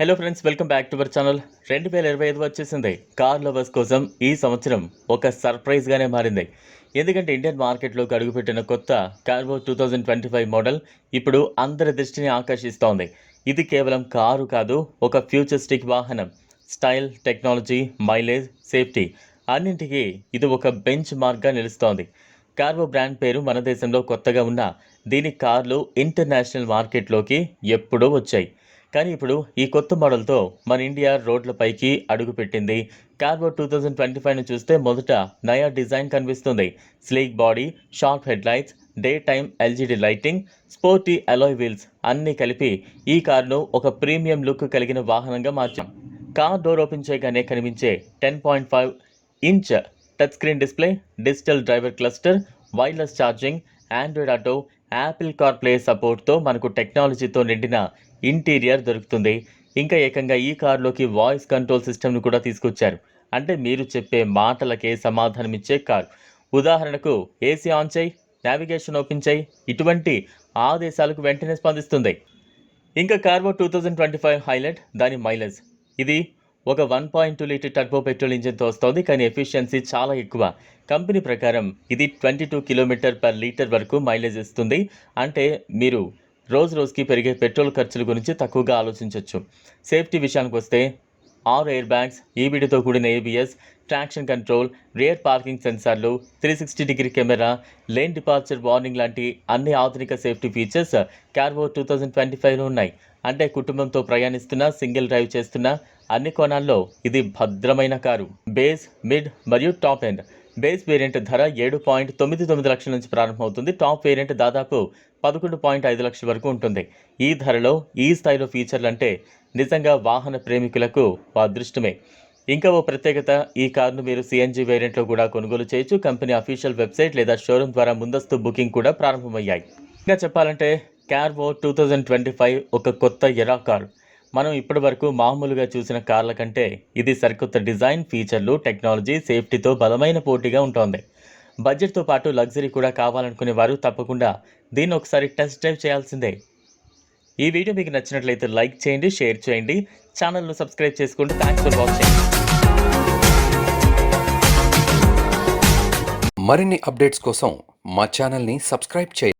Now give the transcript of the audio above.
Hello friends welcome back to our channel రెండు వేల ఇరవై ఐదు వచ్చేసింది. కార్ లవర్స్ కోసం ఈ సంవత్సరం ఒక సర్ప్రైజ్గానే మారింది. ఎందుకంటే ఇండియన్ మార్కెట్లోకి అడుగుపెట్టిన కొత్త Carvo two thousand twenty five model ఇప్పుడు అందరి దృష్టిని ఆకర్షిస్తోంది. ఇది కేవలం కారు కాదు ఒక ఫ్యూచరిస్టిక్ వాహనం. స్టైల్ టెక్నాలజీ మైలేజ్ సేఫ్టీ అన్నింటికీ ఇది ఒక బెంచ్ మార్క్గా నిలుస్తోంది. కార్వో బ్రాండ్ పేరు మన దేశంలో కొత్తగా ఉన్న దీని కార్లు ఇంటర్నేషనల్ మార్కెట్లోకి ఎప్పుడో వచ్చాయి. కానీ ఇప్పుడు ఈ కొత్త మోడల్తో మన ఇండియా రోడ్లపైకి అడుగుపెట్టింది కార్బో టూ థౌజండ్ ట్వంటీ ఫైవ్ను చూస్తే మొదట నయా డిజైన్ కనిపిస్తుంది. Sleek body sharp head lights day time LED lighting sporty alloy wheels అన్నీ కలిపి ఈ కారును ఒక ప్రీమియం లుక్ కలిగిన వాహనంగా మార్చాం. కార్ డోర్ ఓపెన్ చేయగానే కనిపించే ten point five inch touch screen display digital driver cluster wireless charging Android Auto Apple CarPlay సపోర్ట్తో మనకు టెక్నాలజీతో నిండిన ఇంటీరియర్ దొరుకుతుంది. ఇంకా ఏకంగా ఈ కారులోకి వాయిస్ కంట్రోల్ సిస్టమ్ను కూడా తీసుకొచ్చారు. అంటే మీరు చెప్పే మాటలకే సమాధానం ఇచ్చే కార్. ఉదాహరణకు ఏసీ ఆన్ చేయి నావిగేషన్ ఓపెన్ చేయి ఇటువంటి ఆదేశాలకు వెంటనే స్పందిస్తుంది. ఇంకా Carvo two thousand twenty five highlight దాని మైలేజ్. ఇది ఒక one point two litre turbo petrol ఇంజిన్తో వస్తుంది కానీ ఎఫిషియన్సీ చాలా ఎక్కువ. కంపెనీ ప్రకారం ఇది twenty two kilometre per litre వరకు మైలేజ్ ఇస్తుంది. అంటే మీరు రోజు రోజుకి పెరిగే పెట్రోల్ ఖర్చుల గురించి తక్కువగా ఆలోచించవచ్చు సేఫ్టీ విషయానికి వస్తే ఆరు ఎయిర్ బ్యాగ్స్ ఈబీడీతో కూడిన ABS traction control rear parking సెన్సార్లు three sixty degree camera lane departure warning లాంటి అన్ని ఆధునిక safety features Carvo two thousand twenty ఫైవ్లో ఉన్నాయి. అంటే కుటుంబంతో ప్రయాణిస్తున్న సింగిల్ డ్రైవ్ చేస్తున్న అన్ని కోణాల్లో ఇది భద్రమైన కారు. బేస్ మిడ్ మరియు టాప్ ఎండ్ బేస్ వేరియంట్ ధర ఏడు పాయింట్ తొమ్మిది తొమ్మిది లక్షల నుంచి ప్రారంభమవుతుంది. టాప్ వేరియంట్ దాదాపు పదకొండు పాయింట్ ఐదు లక్షల వరకు ఉంటుంది. ఈ ధరలో ఈ స్థాయిలో ఫీచర్లు అంటే నిజంగా వాహన ప్రేమికులకు అదృష్టమే. ఇంకా ఓ ప్రత్యేకత ఈ కారును మీరు సిఎన్జి వేరియంట్లో కూడా కొనుగోలు చేయొచ్చు. కంపెనీ అఫీషియల్ వెబ్సైట్ లేదా షోరూమ్ ద్వారా ముందస్తు బుకింగ్ కూడా ప్రారంభమయ్యాయి. ఇంకా చెప్పాలంటే Carvo two thousand twenty five ఒక కొత్త ఎరా కార్. మనం ఇప్పటి వరకు మామూలుగా చూసిన కార్ల కంటే ఇది సరికొత్త డిజైన్ ఫీచర్లు టెక్నాలజీ సేఫ్టీతో బలమైన పోటీగా ఉంటుంది. బడ్జెట్తో పాటు లగ్జరీ కూడా కావాలనుకునే వారు తప్పకుండా దీన్ని ఒకసారి టెస్ట్ డ్రైవ్ చేయాల్సిందే. ఈ వీడియో మీకు నచ్చినట్లయితే లైక్ చేయండి షేర్ చేయండి ఛానల్ను సబ్స్క్రైబ్ చేసుకోండి. థ్యాంక్స్ ఫర్ వాచింగ్ మరిన్ని అప్డేట్స్ కోసం మా ఛానల్ని సబ్స్క్రైబ్ చేయండి.